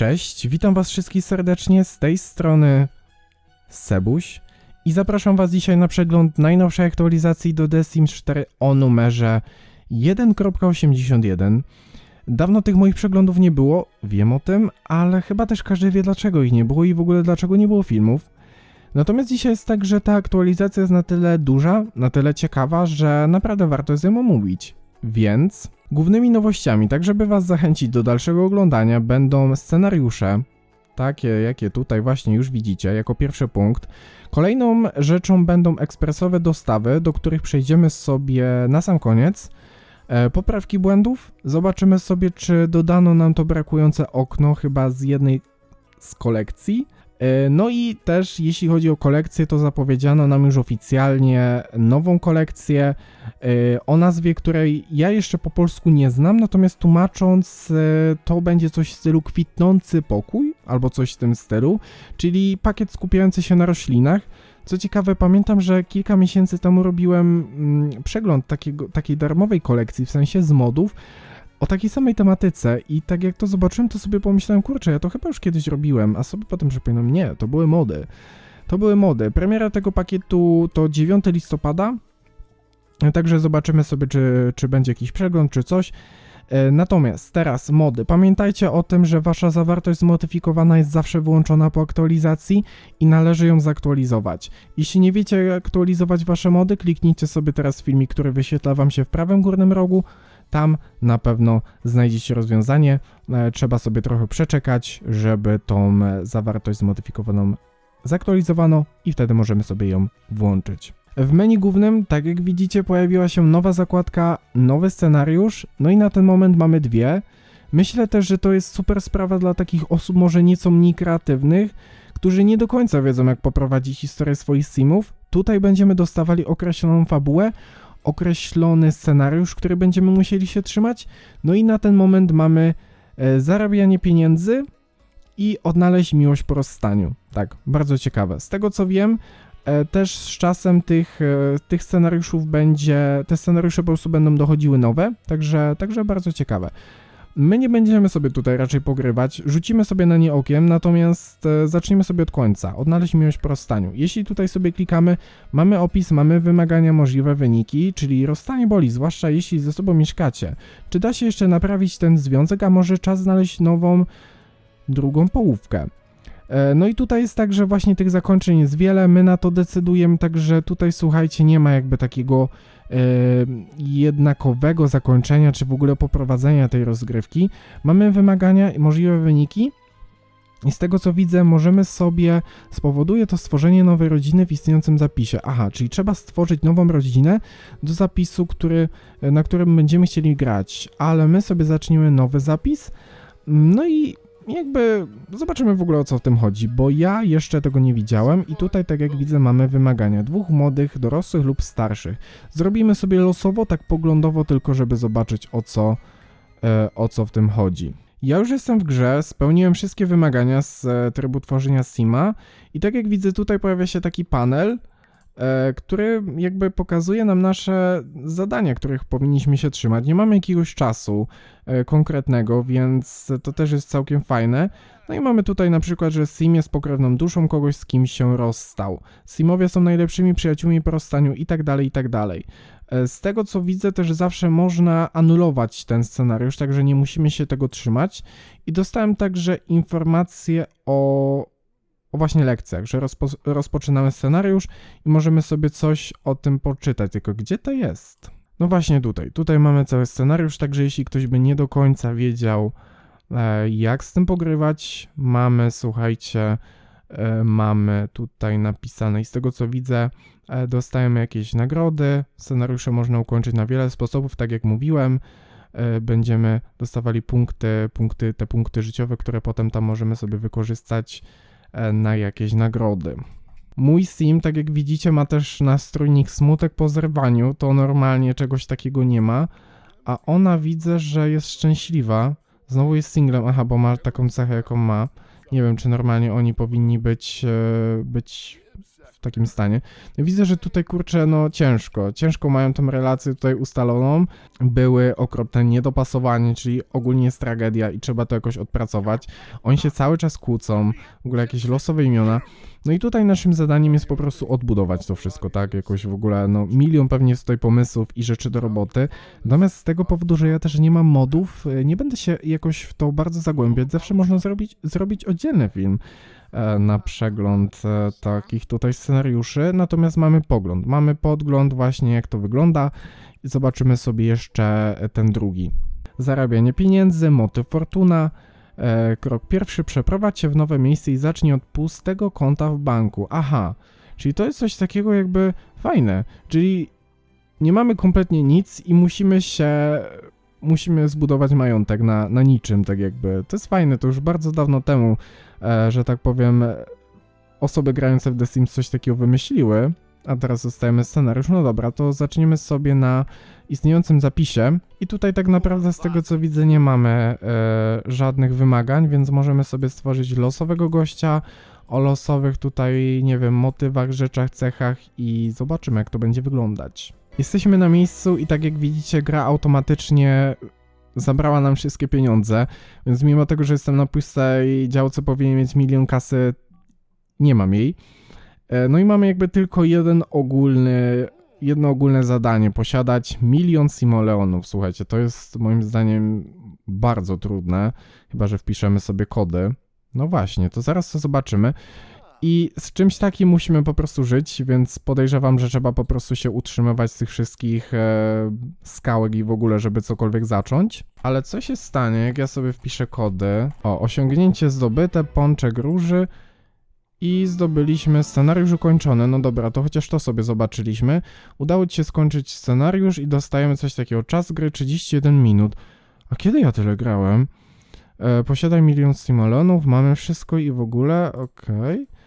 Cześć, witam was wszystkich serdecznie z tej strony Sebuś i zapraszam was dzisiaj na przegląd najnowszej aktualizacji do The Sims 4 o numerze 1.81. Dawno tych moich przeglądów nie było, wiem o tym, ale chyba też każdy wie dlaczego ich nie było i w ogóle dlaczego nie było filmów. Natomiast dzisiaj jest tak, że ta aktualizacja jest na tyle duża, na tyle ciekawa, że naprawdę warto z nią omówić. Więc głównymi nowościami, tak żeby was zachęcić do dalszego oglądania, będą scenariusze, takie jakie tutaj właśnie już widzicie, jako pierwszy punkt. Kolejną rzeczą będą ekspresowe dostawy, do których przejdziemy sobie na sam koniec. E, poprawki błędów. Zobaczymy sobie, czy dodano nam to brakujące okno chyba z jednej z kolekcji. E, No i też jeśli chodzi o kolekcję, to zapowiedziano nam już oficjalnie nową kolekcję e, o nazwie, której ja jeszcze po polsku nie znam, natomiast tłumacząc e, to będzie coś w stylu kwitnący pokój albo coś w tym stylu, czyli pakiet skupiający się na roślinach. Co ciekawe, pamiętam, że kilka miesięcy temu robiłem mm, przegląd takiego, takiej darmowej kolekcji, w sensie z modów, o takiej samej tematyce i tak jak to zobaczyłem, to sobie pomyślałem, kurczę, ja to chyba już kiedyś robiłem, a sobie potem przypominam, nie, to były mody. To były mody. Premiera tego pakietu to 9 listopada, także zobaczymy sobie, czy, czy będzie jakiś przegląd, czy coś. E, Natomiast teraz mody. Pamiętajcie o tym, że wasza zawartość zmodyfikowana jest zawsze wyłączona po aktualizacji i należy ją zaktualizować. Jeśli nie wiecie jak aktualizować wasze mody, kliknijcie sobie teraz filmik, który wyświetla wam się w prawym górnym rogu. Tam na pewno znajdziecie rozwiązanie. E, Trzeba sobie trochę przeczekać, żeby tą e, zawartość zmodyfikowaną zaktualizowano i wtedy możemy sobie ją włączyć. W menu głównym, tak jak widzicie, pojawiła się nowa zakładka, nowy scenariusz, no i na ten moment mamy dwie. Myślę też, że to jest super sprawa dla takich osób może nieco mniej kreatywnych, którzy nie do końca wiedzą jak poprowadzić historię swoich simów. Tutaj będziemy dostawali określoną fabułę, określony scenariusz, który będziemy musieli się trzymać. No i na ten moment mamy e, zarabianie pieniędzy i odnaleźć miłość po rozstaniu. Tak, bardzo ciekawe. Z tego co wiem, e, też z czasem tych, e, tych scenariuszów będzie, te scenariusze po prostu będą dochodziły nowe, także, także bardzo ciekawe. My nie będziemy sobie tutaj raczej pogrywać, rzucimy sobie na nie okiem, natomiast e, zaczniemy sobie od końca, odnaleźć miłość po rozstaniu. Jeśli tutaj sobie klikamy, mamy opis, mamy wymagania, możliwe wyniki, czyli rozstanie boli, zwłaszcza jeśli ze sobą mieszkacie. Czy da się jeszcze naprawić ten związek, a może czas znaleźć nową, drugą połówkę? E, No i tutaj jest tak, że właśnie tych zakończeń jest wiele, my na to decydujemy, także tutaj słuchajcie, nie ma jakby takiego jednakowego zakończenia, czy w ogóle poprowadzenia tej rozgrywki. Mamy wymagania i możliwe wyniki. I z tego co widzę, możemy sobie, spowoduje to stworzenie nowej rodziny w istniejącym zapisie. Aha, czyli trzeba stworzyć nową rodzinę do zapisu, który, na którym będziemy chcieli grać, ale my sobie zaczniemy nowy zapis. No i jakby zobaczymy w ogóle o co w tym chodzi, bo ja jeszcze tego nie widziałem i tutaj tak jak widzę mamy wymagania dwóch młodych, dorosłych lub starszych. Zrobimy sobie losowo, tak poglądowo tylko, żeby zobaczyć o co, e, o co w tym chodzi. Ja już jestem w grze, spełniłem wszystkie wymagania z e, trybu tworzenia Sima i tak jak widzę tutaj pojawia się taki panel, który jakby pokazuje nam nasze zadania, których powinniśmy się trzymać. Nie mamy jakiegoś czasu e, konkretnego, więc to też jest całkiem fajne. No i mamy tutaj na przykład, że Sim jest pokrewną duszą kogoś, z kim się rozstał. Simowie są najlepszymi przyjaciółmi po rozstaniu i tak dalej, i tak dalej. E, Z tego co widzę, też zawsze można anulować ten scenariusz, także nie musimy się tego trzymać. I dostałem także informację o, o właśnie lekcjach, że rozpo, rozpoczynamy scenariusz i możemy sobie coś o tym poczytać. Tylko gdzie to jest? No właśnie tutaj. Tutaj mamy cały scenariusz, także jeśli ktoś by nie do końca wiedział, e, jak z tym pogrywać, mamy, słuchajcie, e, mamy tutaj napisane i z tego co widzę, e, dostajemy jakieś nagrody. Scenariusze można ukończyć na wiele sposobów, tak jak mówiłem. Będziemy dostawali punkty, punkty, te punkty życiowe, które potem tam możemy sobie wykorzystać na jakieś nagrody. Mój sim, tak jak widzicie, ma też nastrójnik smutek po zerwaniu, to normalnie czegoś takiego nie ma, a ona widzę, że jest szczęśliwa. Znowu jest singlem, aha, bo ma taką cechę, jaką ma. Nie wiem, czy normalnie oni powinni być, e, być takim stanie. Widzę, że tutaj kurczę, no ciężko, ciężko mają tą relację tutaj ustaloną. Były okropne niedopasowanie, czyli ogólnie jest tragedia i trzeba to jakoś odpracować. Oni się cały czas kłócą, w ogóle jakieś losowe imiona. No i tutaj naszym zadaniem jest po prostu odbudować to wszystko, tak? Jakoś w ogóle, no milion pewnie jest tutaj pomysłów i rzeczy do roboty. Natomiast z tego powodu, że ja też nie mam modów, y, nie będę się jakoś w to bardzo zagłębiać. Zawsze można zrobić, zrobić oddzielny film na przegląd e, takich tutaj scenariuszy, natomiast mamy pogląd, mamy podgląd właśnie jak to wygląda i zobaczymy sobie jeszcze ten drugi. Zarabianie pieniędzy, motyw fortuna, E, krok pierwszy, przeprowadź się w nowe miejsce i zacznij od pustego konta w banku. Aha, czyli to jest coś takiego jakby fajne, czyli nie mamy kompletnie nic i musimy się, musimy zbudować majątek na, na niczym, tak jakby. To jest fajne, to już bardzo dawno temu, e, że tak powiem, osoby grające w The Sims coś takiego wymyśliły, a teraz zostajemy scenariusz. No dobra, to zaczniemy sobie na istniejącym zapisie. I tutaj tak naprawdę z tego co widzę nie mamy e, żadnych wymagań, więc możemy sobie stworzyć losowego gościa o losowych tutaj, nie wiem, motywach, rzeczach, cechach i zobaczymy jak to będzie wyglądać. Jesteśmy na miejscu i tak jak widzicie gra automatycznie zabrała nam wszystkie pieniądze, więc mimo tego, że jestem na pustej działce powinien mieć milion kasy, nie mam jej. E, no i mamy jakby tylko jeden ogólny, jedno ogólne zadanie, posiadać milion simoleonów. Słuchajcie, to jest moim zdaniem bardzo trudne, chyba że wpiszemy sobie kody. No właśnie, to zaraz to zobaczymy. I z czymś takim musimy po prostu żyć, więc podejrzewam, że trzeba po prostu się utrzymywać z tych wszystkich e, skałek i w ogóle, żeby cokolwiek zacząć. Ale co się stanie, jak ja sobie wpiszę kody? O, osiągnięcie zdobyte, pączek róży, i zdobyliśmy scenariusz ukończony. No dobra, to chociaż to sobie zobaczyliśmy. Udało ci się skończyć scenariusz i dostajemy coś takiego. Czas gry 31 minut. A kiedy ja tyle grałem? E, posiadaj milion simoleonów, mamy wszystko i w ogóle, okej. Okay.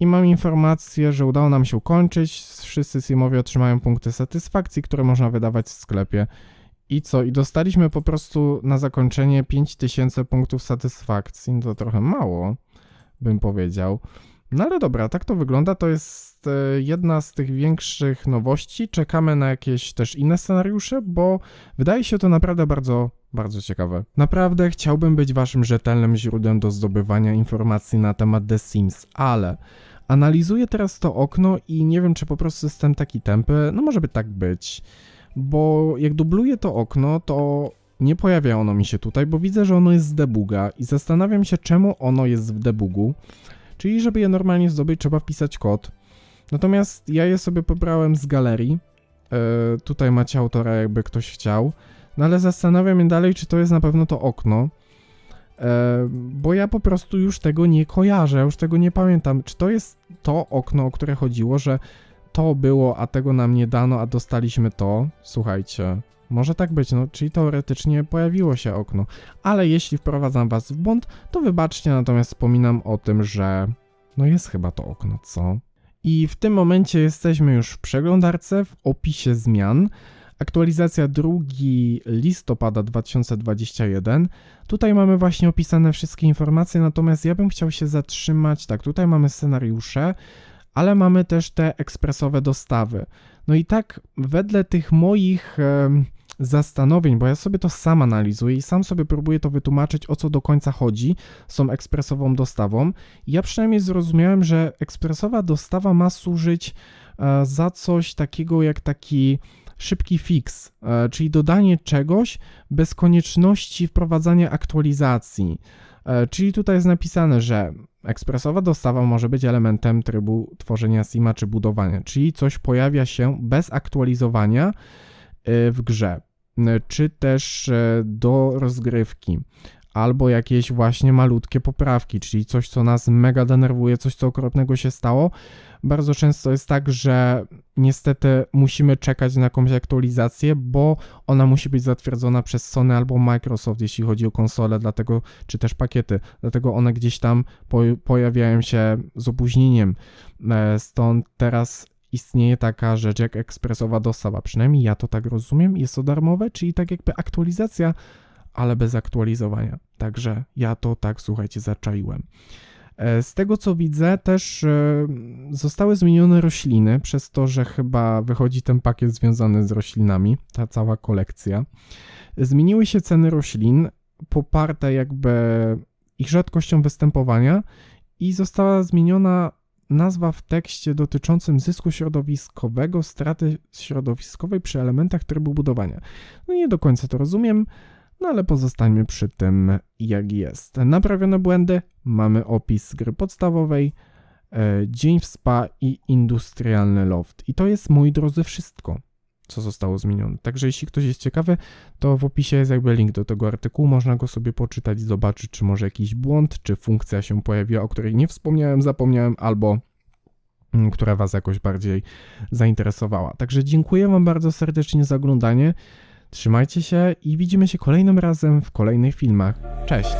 I mam informację, że udało nam się ukończyć. Wszyscy simowie otrzymają punkty satysfakcji, które można wydawać w sklepie. I co? I dostaliśmy po prostu na zakończenie 5000 punktów satysfakcji. No to trochę mało, bym powiedział. No ale dobra, tak to wygląda. To jest e, jedna z tych większych nowości. Czekamy na jakieś też inne scenariusze, bo wydaje się to naprawdę bardzo, bardzo ciekawe. Naprawdę chciałbym być waszym rzetelnym źródłem do zdobywania informacji na temat The Sims, ale analizuję teraz to okno i nie wiem, czy po prostu jestem taki tępy. No może by tak być, bo jak dubluję to okno, to nie pojawia ono mi się tutaj, bo widzę, że ono jest z debuga i zastanawiam się, czemu ono jest w debugu. Czyli, żeby je normalnie zdobyć, trzeba wpisać kod. Natomiast ja je sobie pobrałem z galerii. E, tutaj macie autora, jakby ktoś chciał. No ale zastanawiam się dalej, czy to jest na pewno to okno. E, bo ja po prostu już tego nie kojarzę, już tego nie pamiętam. Czy to jest to okno, o które chodziło, że to było, a tego nam nie dano, a dostaliśmy to? Słuchajcie, może tak być, no, czyli teoretycznie pojawiło się okno. Ale jeśli wprowadzam was w błąd, to wybaczcie, natomiast wspominam o tym, że no jest chyba to okno, co? I w tym momencie jesteśmy już w przeglądarce, w opisie zmian. Aktualizacja 2 listopada 2021. Tutaj mamy właśnie opisane wszystkie informacje, natomiast ja bym chciał się zatrzymać. Tak, tutaj mamy scenariusze, ale mamy też te ekspresowe dostawy. No i tak, wedle tych moich e, zastanowień, bo ja sobie to sam analizuję i sam sobie próbuję to wytłumaczyć, o co do końca chodzi z tą ekspresową dostawą. Ja przynajmniej zrozumiałem, że ekspresowa dostawa ma służyć e, za coś takiego jak taki szybki fix, e, czyli dodanie czegoś bez konieczności wprowadzania aktualizacji. E, czyli tutaj jest napisane, że ekspresowa dostawa może być elementem trybu tworzenia sima czy budowania, czyli coś pojawia się bez aktualizowania e, w grze, czy też do rozgrywki albo jakieś właśnie malutkie poprawki, czyli coś, co nas mega denerwuje, coś, co okropnego się stało. Bardzo często jest tak, że niestety musimy czekać na jakąś aktualizację, bo ona musi być zatwierdzona przez Sony albo Microsoft, jeśli chodzi o konsole, dlatego, czy też pakiety, dlatego one gdzieś tam po, pojawiają się z opóźnieniem. E, stąd teraz istnieje taka rzecz jak ekspresowa dostawa. Przynajmniej ja to tak rozumiem. Jest to darmowe, czyli tak jakby aktualizacja ale bez aktualizowania. Także ja to tak, słuchajcie, zaczaiłem. E, Z tego co widzę, też e, zostały zmienione rośliny, przez to, że chyba wychodzi ten pakiet związany z roślinami, ta cała kolekcja. Zmieniły się ceny roślin, poparte jakby ich rzadkością występowania i została zmieniona nazwa w tekście dotyczącym zysku środowiskowego, straty środowiskowej przy elementach trybu budowania. No nie do końca to rozumiem, no ale pozostańmy przy tym, jak jest. Naprawione błędy, mamy opis gry podstawowej, e, dzień w spa i industrialny loft. I to jest, moi drodzy, wszystko, co zostało zmienione. Także jeśli ktoś jest ciekawy, to w opisie jest jakby link do tego artykułu, można go sobie poczytać, zobaczyć, czy może jakiś błąd, czy funkcja się pojawiła, o której nie wspomniałem, zapomniałem, albo mm, która Was jakoś bardziej zainteresowała. Także dziękuję Wam bardzo serdecznie za oglądanie. Trzymajcie się i widzimy się kolejnym razem w kolejnych filmach. Cześć!